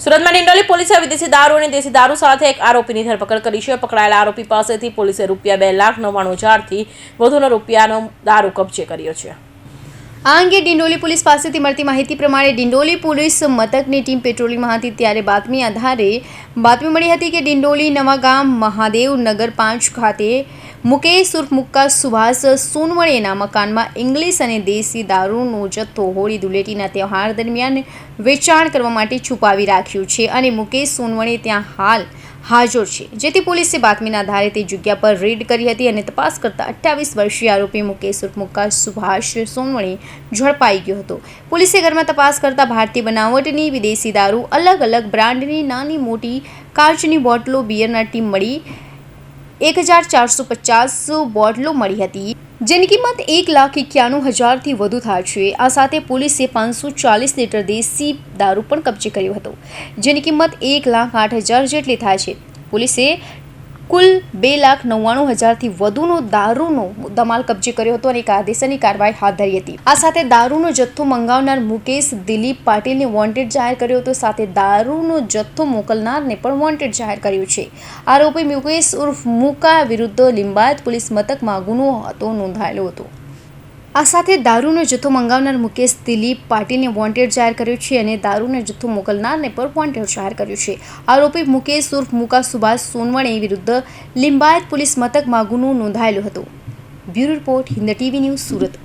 સુરતમાં ડિંડોલી પોલીસે વિદેશી દારૂ અને દેશી દારૂ સાથે એક આરોપીની ધરપકડ કરી છે. પકડાયેલા આરોપી પાસેથી પોલીસે રૂપિયા બે લાખ નવ્વાણું હજારથી વધુનો રૂપિયાનો દારૂ કબજે કર્યો છે. આ અંગે ડિંડોલી પોલીસ પાસેથી મળતી માહિતી પ્રમાણે ડિંડોલી પોલીસ મથકની ટીમ પેટ્રોલિંગમાં હતી ત્યારે બાતમી આધારે બાતમી મળી હતી કે ડિંડોલી નવાગામ મહાદેવ નગર પાંચ ખાતે મુકેશ ઉર્ફ મુક્કા સુભાષ સોનવણેના મકાનમાં ઇંગ્લિશ અને દેશી દારૂનો જથ્થો હોળી ધૂળેટીના તહેવાર દરમિયાન વેચાણ કરવા માટે છુપાવી રાખ્યું છે અને મુકેશ સોનવણે ત્યાં હાલ હાજર છે. જેથી પોલીસે બાતમીના આધારે તે જગ્યા પર રેડ કરી હતી અને તપાસ કરતા અઠ્યાવીસ વર્ષીય આરોપી મુકેશ ઉર્ફ મુક્કા સુભાષ સોનવણી ઝડપાઈ ગયો હતો. પોલીસે ઘરમાં તપાસ કરતા ભારતીય બનાવટની વિદેશી દારૂ અલગ અલગ બ્રાન્ડની નાની મોટી કાચની બોટલો બિયરના ટીમ મળી એક હજાર ચારસો પચાસ બોટલો મળી હતી, જેની કિંમત એક લાખ એક્યાણું હજારથી વધુ થાય છે. આ સાથે પોલીસે પાંચસો ચાલીસ લીટર દેશી દારૂ પણ કબજે કર્યો હતો, જેની કિંમત એક લાખ આઠ હજાર જેટલી થાય છે. પોલીસે કુલ બે લાખ નવ્વાણું હજારથી વધુનો દારૂનો ધમાલ કબજે કર્યો હતો અને કાયદેસરની કાર્યવાહી હાથ ધરી હતી. આ સાથે દારૂનો જથ્થો મંગાવનાર મુકેશ દિલીપ પાટીલને વોન્ટેડ જાહેર કર્યો હતો. સાથે દારૂનો જથ્થો મોકલનારને પણ વોન્ટેડ જાહેર કર્યું છે. આરોપી મુકેશ ઉર્ફ મુકા વિરુદ્ધ લિંબાયત પોલીસ મથકમાં ગુનો હતો નોંધાયેલો હતો. આ સાથે દારૂનો જથ્થો મંગાવનાર મુકેશ દિલીપ પાટીલને વોન્ટેડ જાહેર કર્યો છે અને દારૂનો જથ્થો મોકલનારને પણ વોન્ટેડ જાહેર કર્યું છે. આરોપી મુકેશ ઉર્ફ મુકા સુભાષ સોનવણે વિરુદ્ધ લિંબાયત પોલીસ મથકમાં ગુનો નોંધાયેલો હતો. Bureau report Hind TV news Surat.